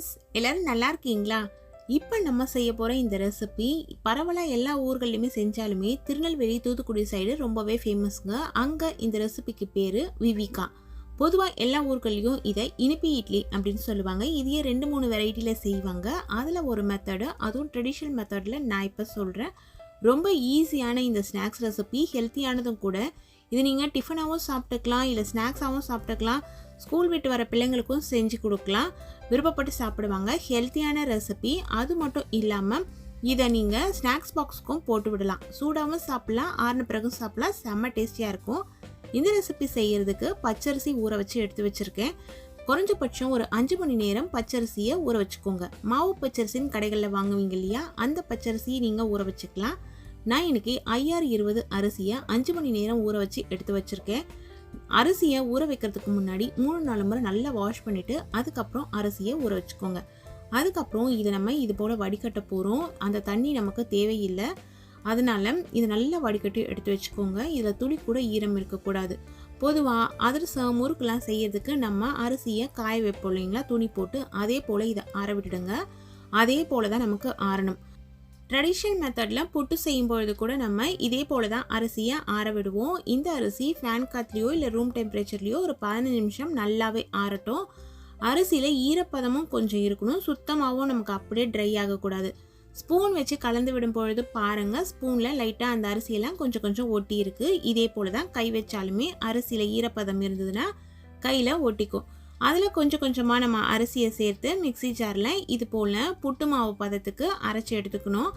Friends எல்லாரும் நல்லா இருக்கீங்களா? இப்போ நம்ம செய்ய போகிற இந்த ரெசிபி பரவலாக எல்லா ஊர்கள்லையுமே செஞ்சாலுமே திருநெல்வேலி தூத்துக்குடி சைடு ரொம்பவே ஃபேமஸ்ங்க அங்கே இந்த ரெசிபிக்கு பேர் விவிகா. பொதுவாக எல்லா ஊர்கள்லேயும் இதை இனிப்பி இட்லி அப்படின்னு சொல்லுவாங்க. இதையே ரெண்டு மூணு வெரைட்டியில் செய்வாங்க. அதில் ஒரு மெத்தடு அதுவும் ட்ரெடிஷ்னல் மெத்தடில் நான் இப்போ சொல்கிறேன் ரொம்ப ஈஸியான இந்த ஸ்நாக்ஸ் ரெசிபி ஹெல்த்தியானதும் கூட இது நீங்கள் டிஃபனாகவும் சாப்பிட்டுக்கலாம் இல்லை ஸ்நாக்ஸாகவும் சாப்பிட்டுக்கலாம். ஸ்கூல் விட்டு வர பிள்ளைங்களுக்கும் செஞ்சு கொடுக்கலாம். விருப்பப்பட்டு சாப்பிடுவாங்க. ஹெல்த்தியான ரெசிபி அது மட்டும் இல்லாமல் இதை நீங்கள் ஸ்நாக்ஸ் பாக்ஸுக்கும் போட்டு விடலாம். சூடாகவும் சாப்பிட்லாம் ஆறுன பிறகும் சாப்பிட்லாம். செம்ம டேஸ்டியாக இருக்கும். இந்த ரெசிபி செய்கிறதுக்கு பச்சரிசி ஊற வச்சு எடுத்து வச்சுருக்கேன். குறைஞ்சபட்சம் ஒரு அஞ்சு மணி நேரம் பச்சரிசியை ஊற வச்சுக்கோங்க. மாவு பச்சரிசின்னு கடைகளில் வாங்குவீங்க இல்லையா? அந்த பச்சரிசியை நீங்கள் ஊற வச்சுக்கலாம். நான் இன்னைக்கு ஐஆர் இருபது அரிசியை அஞ்சு மணி நேரம் ஊற வச்சு எடுத்து வச்சுருக்கேன். அரிசியை ஊற வைக்கிறதுக்கு முன்னாடி மூணு நாலு முறை நல்லா வாஷ் பண்ணிவிட்டு அதுக்கப்புறம் அரிசியை ஊற வச்சுக்கோங்க. அதுக்கப்புறம் இதை நம்ம இது போல் வடிகட்ட போகிறோம் அந்த தண்ணி நமக்கு தேவையில்லை. அதனால் இதை நல்லா வடிகட்டி எடுத்து வச்சுக்கோங்க. இதில் துளி கூட ஈரம் இருக்கக்கூடாது. பொதுவாக அதிரசம் முறுக்கெலாம் செய்யறதுக்கு நம்ம அரிசியை காய வைப்போம் இல்லைங்களா? துணி போட்டு அதே போல் இதை ஆற விட்டுடுங்க. அதே போல் தான் நமக்கு ஆறணும். ட்ரெடிஷ்னல் மெத்தடில் புட்டு செய்யும் பொழுது கூட நம்ம இதே போல தான் அரிசியை ஆற விடுவோம். இந்த அரிசி ஃபேன் காத்துலேயோ இல்லை ரூம் டெம்பரேச்சர்லேயோ ஒரு பதினஞ்சு நிமிஷம் நல்லாவே ஆறட்டும். அரிசியில் ஈரப்பதமும் கொஞ்சம் இருக்கணும். சுத்தமாகவும் நமக்கு அப்படியே ட்ரை ஆகக்கூடாது. ஸ்பூன் வச்சு கலந்து விடும் பொழுது பாருங்கள் ஸ்பூனில் லைட்டாக அந்த அரிசியெல்லாம் கொஞ்சம் கொஞ்சம் ஒட்டி இருக்குது இதே போல தான் கை வச்சாலுமே அரிசியில் ஈரப்பதம் இருந்ததுன்னா கையில் ஒட்டிக்கும். அதில் கொஞ்சம் கொஞ்சமாக நம்ம அரிசியை சேர்த்து மிக்ஸி ஜாரில் இது போல் புட்டு மாவு பதத்துக்கு அரைச்சி எடுத்துக்கணும்.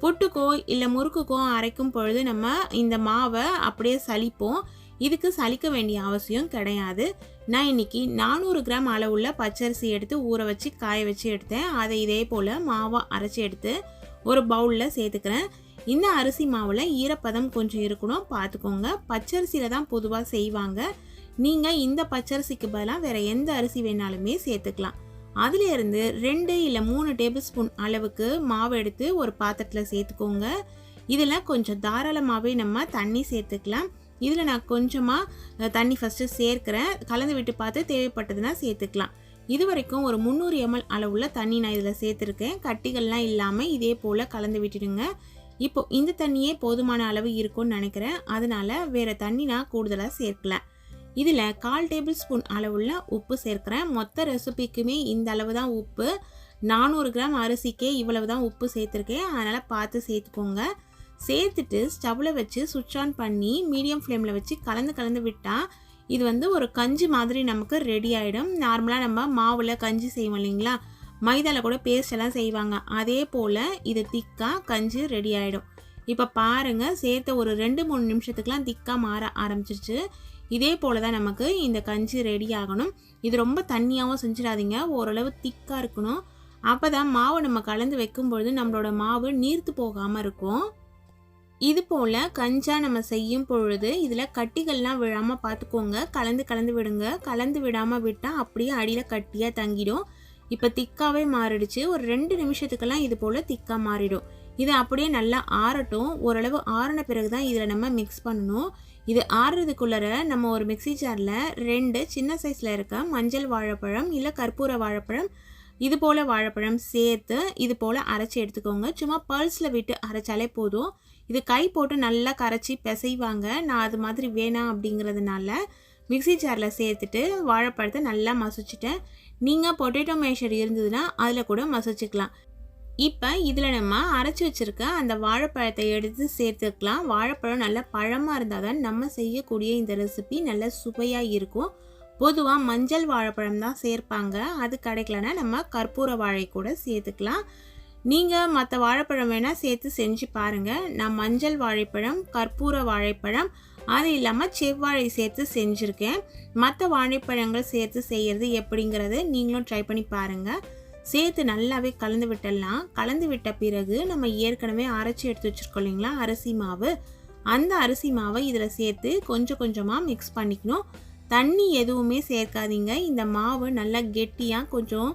புட்டுக்கோ இல்லை முறுக்குக்கோ அரைக்கும் பொழுது நம்ம இந்த மாவை அப்படியே சலிப்போம் இதுக்கு சலிக்க வேண்டிய அவசியம் கிடையாது. நான் இன்னைக்கு நானூறு கிராம் அளவுள்ள பச்சரிசி எடுத்து ஊற வச்சு காய வச்சு எடுத்தேன். அதை இதே போல் மாவை அரைச்சி எடுத்து ஒரு பவுலில் சேர்த்துக்கிறேன். இந்த அரிசி மாவில் ஈரப்பதம் கொஞ்சம் இருக்கணும். பார்த்துக்கோங்க. பச்சரிசியில் தான் பொதுவாக செய்வாங்க. நீங்கள் இந்த பச்சரிசிக்கு பதிலாக வேறு எந்த அரிசி வேணாலுமே சேர்த்துக்கலாம். அதிலேருந்து ரெண்டு இல்லை மூணு டேபிள் ஸ்பூன் அளவுக்கு மாவு எடுத்து ஒரு பாத்திரத்தில் சேர்த்துக்கோங்க. இதில் கொஞ்சம் தாராளமாகவே நம்ம தண்ணி சேர்த்துக்கலாம். இதில் நான் கொஞ்சமாக தண்ணி ஃபஸ்ட்டு சேர்க்குறேன். கலந்து விட்டு பார்த்து தேவைப்பட்டதுன்னா சேர்த்துக்கலாம். இது வரைக்கும் ஒரு முந்நூறு எம்எல் அளவுள்ள தண்ணி நான் இதில் சேர்த்துருக்கேன். கட்டிகள்லாம் இல்லாமல் இதே போல் கலந்து விட்டுடுங்க. இப்போ இந்த தண்ணியே போதுமான அளவு இருக்கும்னு நினைக்கிறேன். அதனால் வேறு தண்ணி நான் கூடுதலாக சேர்க்கலை. இதில் கால் டேபிள் ஸ்பூன் அளவுள்ள உப்பு சேர்க்குறேன். மொத்த ரெசிபிக்குமே இந்த அளவு தான் உப்பு. நானூறு கிராம் அரிசிக்கே இவ்வளவு தான் உப்பு சேர்த்துருக்கேன். அதனால் பார்த்து சேர்த்துக்கோங்க. சேர்த்துட்டு ஸ்டவ்வில் வச்சு சுவிட்ச் ஆன் பண்ணி மீடியம் ஃப்ளேமில் வச்சு கலந்து கலந்து விட்டால் இது வந்து ஒரு கஞ்சி மாதிரி நமக்கு ரெடி ஆகிடும் நார்மலாக நம்ம மாவில் கஞ்சி செய்வோம் இல்லைங்களா? மைதாவில் கூட பேஸ்ட் எல்லாம் செய்வாங்க. அதே போல் இது திக்காக கஞ்சி ரெடி ஆகிடும் இப்போ பாருங்கள் சேர்த்த ஒரு ரெண்டு மூணு நிமிஷத்துக்குலாம் திக்காக மாற ஆரம்பிச்சிருச்சு. இதே போல் தான் நமக்கு இந்த கஞ்சி ரெடி ஆகணும். இது ரொம்ப தண்ணியாகவும் செஞ்சிடாதீங்க. ஓரளவு திக்காக இருக்கணும். அப்போ தான் மாவு நம்ம கலந்து வைக்கும்பொழுது நம்மளோட மாவு நீர்த்து போகாமல் இருக்கும். இது போல் கஞ்சா நம்ம செய்யும் பொழுது இதில் கட்டிகள்லாம் விழாமல் பார்த்துக்கோங்க கலந்து கலந்து விடுங்க. கலந்து விடாமல் விட்டால் அப்படியே அடியில் கட்டியாக தங்கிடும். இப்போ திக்காவே மாறிடுச்சு. ஒரு ரெண்டு நிமிஷத்துக்கெல்லாம் இது போல் திக்காக மாறிடும். இது அப்படியே நல்லா ஆறட்டும். ஓரளவு ஆறின பிறகு தான் இதில் நம்ம மிக்ஸ் பண்ணணும். இது ஆறுறதுக்குள்ளற நம்ம ஒரு மிக்ஸி ஜாரில் ரெண்டு சின்ன சைஸில் இருக்க மஞ்சள் வாழைப்பழம் இல்லை கற்பூர வாழைப்பழம் இது போல் வாழைப்பழம் சேர்த்து இது போல் அரைச்சி எடுத்துக்கோங்க. சும்மா பல்ஸில் விட்டு அரைச்சாலே போதும். இது கை போட்டு நல்லா கரைச்சி பிசைவாங்க. நான் அது மாதிரி வேணாம் அப்படிங்கிறதுனால மிக்ஸி ஜாரில் சேர்த்துட்டு வாழைப்பழத்தை நல்லா மசிச்சுட்டேன். நீங்கள் பொட்டேட்டோ மேஷர் இருந்ததுன்னா அதில் கூட மசிச்சுக்கலாம். இப்போ இதில் நம்ம அரைச்சி வச்சுருக்க அந்த வாழைப்பழத்தை எடுத்து சேர்த்துக்கலாம். வாழைப்பழம் நல்லா பழமாக இருந்தால் தான் நம்ம செய்யக்கூடிய இந்த ரெசிபி நல்ல சுவையாக இருக்கும். பொதுவாக மஞ்சள் வாழைப்பழம் தான் சேர்ப்பாங்க. அது கிடைக்கலனா நம்ம கற்பூர வாழை கூட சேர்த்துக்கலாம். நீங்கள் மற்ற வாழைப்பழம் வேணால் சேர்த்து செஞ்சு பாருங்கள் நான் மஞ்சள் வாழைப்பழம் கற்பூர வாழைப்பழம் அது இல்லாமல் செவ்வாழை சேர்த்து செஞ்சுருக்கேன். மற்ற வாழைப்பழங்கள் சேர்த்து செய்கிறது எப்படிங்கிறது நீங்களும் ட்ரை பண்ணி பாருங்கள் சேர்த்து நல்லாவே கலந்து விட்டுடலாம். கலந்து விட்ட பிறகு நம்ம ஏற்கனவே அரைச்சி எடுத்து வச்சுருக்கோம் இல்லைங்களா? அரிசி மாவு. அந்த அரிசி மாவை இதில் சேர்த்து கொஞ்சம் கொஞ்சமாக மிக்ஸ் பண்ணிக்கணும். தண்ணி எதுவுமே சேர்க்காதீங்க. இந்த மாவு நல்லா கெட்டியாக கொஞ்சம்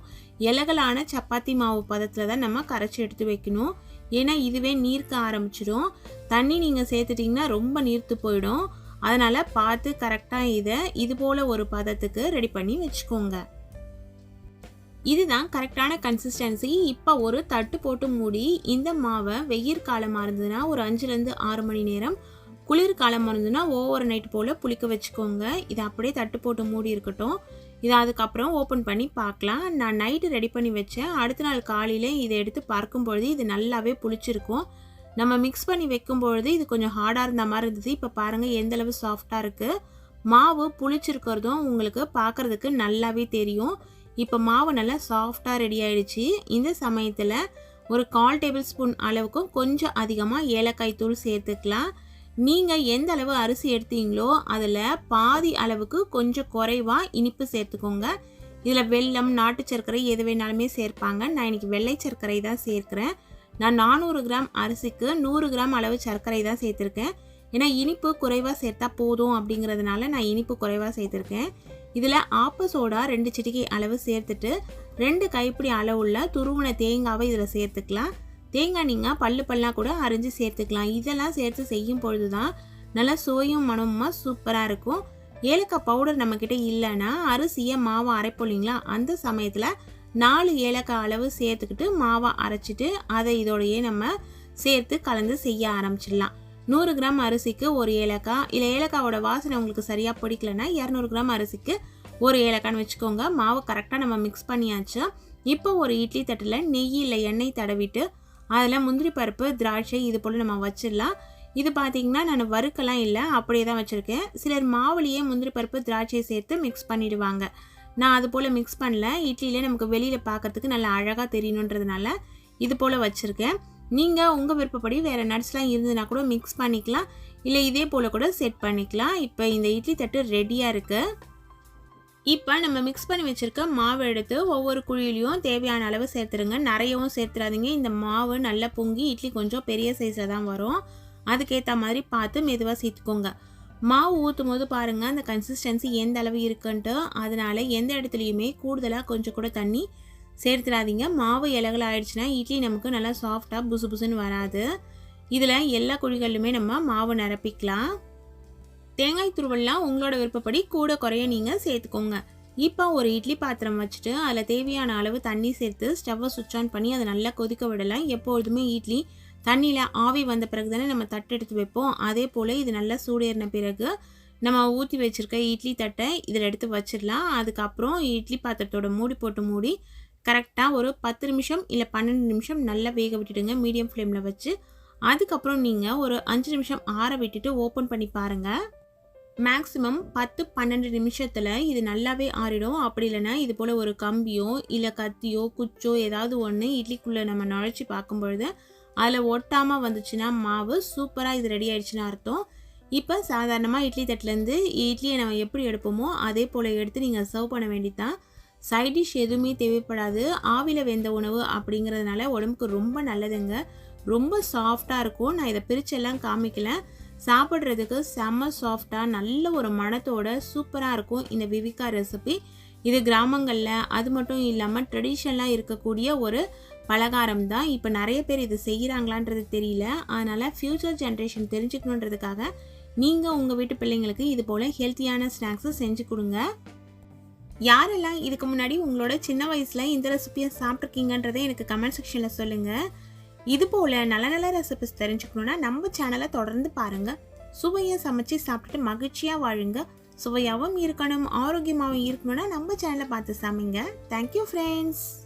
இலகலான சப்பாத்தி மாவு பதத்தில் தான் நம்ம கரைச்சி எடுத்து வைக்கணும். ஏன்னா இதுவே நீர்க்க ஆரம்பிச்சிடும். தண்ணி நீங்கள் சேர்த்துட்டிங்கன்னா ரொம்ப நீர்த்து போயிடும். அதனால் பார்த்து கரெக்டாக இதை இது போல் ஒரு பதத்துக்கு ரெடி பண்ணி வச்சுக்கோங்க. இதுதான் கரெக்டான கன்சிஸ்டன்சி இப்போ ஒரு தட்டு போட்டு மூடி இந்த மாவை வெயில் காலமாக இருந்ததுன்னா ஒரு அஞ்சுலேருந்து ஆறு மணி நேரம் குளிர் காலமாக இருந்ததுன்னா ஓவர் நைட் போல் புளிக்க வச்சுக்கோங்க. இதை அப்படியே தட்டு போட்டு மூடி இருக்கட்டும். இதை அதுக்கப்புறம் ஓப்பன் பண்ணி பார்க்கலாம். நான் நைட்டு ரெடி பண்ணி வச்சேன். அடுத்த நாள் காலையில் இதை எடுத்து பார்க்கும் பொழுது இது நல்லாவே புளிச்சிருக்கும். நம்ம மிக்ஸ் பண்ணி வைக்கும் பொழுது இது கொஞ்சம் ஹார்டாக இருந்த மாதிரி இருந்தது. இப்போ பாருங்கள் எந்தளவு சாஃப்டாக இருக்குது மாவு புளிச்சிருக்கிறதும் உங்களுக்கு பார்க்குறதுக்கு நல்லாவே தெரியும். இப்போ மாவு நல்லா சாஃப்டாக ரெடி ஆயிடுச்சு. இந்த சமயத்தில் ஒரு கால் டேபிள் ஸ்பூன் அளவுக்கும் கொஞ்சம் அதிகமாக ஏலக்காய் தூள் சேர்த்துக்கலாம். நீங்கள் எந்த அளவு அரிசி எடுத்தீங்களோ அதில் பாதி அளவுக்கு கொஞ்சம் குறைவாக இனிப்பு சேர்த்துக்கோங்க. இதில் வெல்லம் நாட்டு சர்க்கரை எது வேணாலுமே சேர்ப்பாங்க. நான் இன்னைக்கு வெள்ளை சர்க்கரை தான் சேர்க்குறேன். நான் நானூறு கிராம் அரிசிக்கு நூறு கிராம் அளவு சர்க்கரை தான் சேர்த்துருக்கேன். ஏன்னா இனிப்பு குறைவாக சேர்த்தா போதும் அப்படிங்கிறதுனால நான் இனிப்பு குறைவாக சேர்த்துருக்கேன். இதில் ஆப்ப சோடா ரெண்டு சிட்டிகை அளவு சேர்த்துட்டு ரெண்டு கைப்பிடி அளவுள்ள துருவன தேங்காவை இதில் சேர்த்துக்கலாம். தேங்காய் நீங்கள் பல்லு பல்லாக கூட அரிஞ்சு சேர்த்துக்கலாம். இதெல்லாம் சேர்த்து செய்யும் பொழுது தான் நல்லா சுவையும் மனமுமாக சூப்பராக இருக்கும். ஏலக்காய் பவுடர் நம்மக்கிட்ட இல்லைன்னா அரிசியை மாவை அரைப்போம் இல்லைங்களா அந்த சமயத்தில் நாலு ஏலக்காய் அளவு சேர்த்துக்கிட்டு மாவை அரைச்சிட்டு அதை இதோடையே நம்ம சேர்த்து கலந்து செய்ய ஆரம்பிச்சிடலாம். நூறு கிராம் அரிசிக்கு ஒரு ஏலக்காய். இல்லை ஏலக்காவோட வாசனை உங்களுக்கு சரியாக பிடிக்கலன்னா இரநூறு கிராம் அரிசிக்கு ஒரு ஏலக்கான்னு வச்சுக்கோங்க. மாவு கரெக்டாக நம்ம மிக்ஸ் பண்ணியாச்சு. இப்போ ஒரு இட்லி தட்டில் நெய் இல்லை எண்ணெய் தடவிட்டு அதில் முந்திரி பருப்பு திராட்சை இது போல் நம்ம வச்சிடலாம். இது பார்த்தீங்கன்னா நான் வறுக்கலாம் இல்லை அப்படியே தான் வச்சுருக்கேன். சிலர் மாவுலேயே முந்திரி பருப்பு திராட்சையை சேர்த்து மிக்ஸ் பண்ணிவிடுவாங்க நான் அது போல் மிக்ஸ் பண்ணல. இட்லியில் நமக்கு வெளியில் பார்க்கறதுக்கு நல்லா அழகாக தெரியணுன்றதுனால இது போல் வச்சுருக்கேன். நீங்கள் உங்கள் விருப்பப்படி வேறு நட்ஸ்லாம் இருந்ததுன்னா கூட மிக்ஸ் பண்ணிக்கலாம். இல்லை இதே போல் கூட செட் பண்ணிக்கலாம். இப்போ இந்த இட்லி தட்டு ரெடியாக இருக்குது இப்போ நம்ம மிக்ஸ் பண்ணி வச்சுருக்க மாவு எடுத்து ஒவ்வொரு குழியிலையும் தேவையான அளவு சேர்த்துருங்க. நிறையவும் சேர்த்துறாதீங்க. இந்த மாவு நல்லா பொங்கி இட்லி கொஞ்சம் பெரிய சைஸில் தான் வரும். அதுக்கேற்ற மாதிரி பார்த்து மெதுவாக சேர்த்துக்கோங்க. மாவு ஊற்றும் போது பாருங்கள் அந்த கன்சிஸ்டன்சி எந்த அளவு இருக்குன்ட்டு. அதனால் எந்த இடத்துலையுமே கூடுதலாக கொஞ்சம் கூட தண்ணி சேர்த்துடாதீங்க. மாவு இலகல் ஆயிடுச்சுன்னா இட்லி நமக்கு நல்லா சாஃப்டாக புசு புசுன்னு வராது. இதில் எல்லா குழிகளிலுமே நம்ம மாவு நிரப்பிக்கலாம். தேங்காய் துருவல்லாம் உங்களோட விருப்பப்படி கூட குறைய நீங்கள் சேர்த்துக்கோங்க. இப்போ ஒரு இட்லி பாத்திரம் வச்சுட்டு அதில் தேவையான அளவு தண்ணி சேர்த்து ஸ்டவ்வை சுவிட்ச் ஆன் பண்ணி அதை நல்லா கொதிக்க விடலாம். எப்பொழுதுமே இட்லி தண்ணியில் ஆவி வந்த பிறகு தானே நம்ம தட்டு எடுத்து வைப்போம். அதே போல் இது நல்லா சூடேறின பிறகு நம்ம ஊற்றி வச்சுருக்க இட்லி தட்டை இதில் எடுத்து வச்சிடலாம். அதுக்கப்புறம் இட்லி பாத்திரத்தோட மூடி போட்டு மூடி கரெக்டாக ஒரு பத்து நிமிஷம் இல்லை பன்னெண்டு நிமிஷம் நல்லா வேக விட்டுடுங்க மீடியம் ஃப்ளேமில் வச்சு. அதுக்கப்புறம் நீங்கள் ஒரு அஞ்சு நிமிஷம் ஆற விட்டுட்டு ஓப்பன் பண்ணி பாருங்கள் மேக்ஸிமம் பத்து பன்னெண்டு நிமிஷத்தில் இது நல்லாவே ஆறிடும். அப்படி இல்லைன்னா இது போல் ஒரு கம்பியோ இல்லை கத்தியோ குச்சோ ஏதாவது ஒன்று இட்லிக்குள்ளே நம்ம நுழைச்சி பார்க்கும் பொழுது அதில் ஒட்டாமல் வந்துச்சுன்னா மாவு சூப்பராக இது ரெடி ஆயிடுச்சுன்னு அர்த்தம். இப்போ சாதாரணமாக இட்லி தட்டிலேருந்து இட்லியை நம்ம எப்படி எடுப்போமோ அதே போல் எடுத்து நீங்கள் சர்வ் பண்ண வேண்டியதான் சைட் டிஷ் எதுவுமே தேவைப்படாது. ஆவியில் வெந்த உணவு அப்படிங்கிறதுனால உடம்புக்கு ரொம்ப நல்லதுங்க. ரொம்ப சாஃப்டாக இருக்கும். நான் இதை பிரிச்செல்லாம் காமிக்கல. சாப்பிட்றதுக்கு செம்ம சாஃப்டாக நல்ல ஒரு மனத்தோட சூப்பராக இருக்கும் இந்த விவிகா ரெசிபி இது கிராமங்களில் அது மட்டும் இல்லாமல் ட்ரெடிஷ்னலாக இருக்கக்கூடிய ஒரு பலகாரம் தான். இப்போ நிறைய பேர் இது செய்கிறாங்களான்றது தெரியல. அதனால் ஃப்யூச்சர் ஜென்ரேஷன் தெரிஞ்சுக்கணுன்றதுக்காக நீங்கள் உங்கள் வீட்டு பிள்ளைங்களுக்கு இது போல் ஹெல்த்தியான ஸ்நாக்ஸை செஞ்சு கொடுங்க. யாரெல்லாம் இதுக்கு முன்னாடி உங்களோட சின்ன வயசில் இந்த ரெசிபியை சாப்பிட்ருக்கீங்கன்றதை எனக்கு கமெண்ட் செக்ஷனில் சொல்லுங்கள் இது போல் நல்ல நல்ல ரெசிபிஸ் தெரிஞ்சுக்கணுன்னா நம்ம சேனலை தொடர்ந்து பாருங்கள் சுவையை சமைச்சு சாப்பிட்டுட்டு மகிழ்ச்சியாக வாழுங்க. சுவையாகவும் இருக்கணும் ஆரோக்கியமாகவும் இருக்கணும்னா நம்ம சேனலை பார்த்து சமைங்க. Thank you friends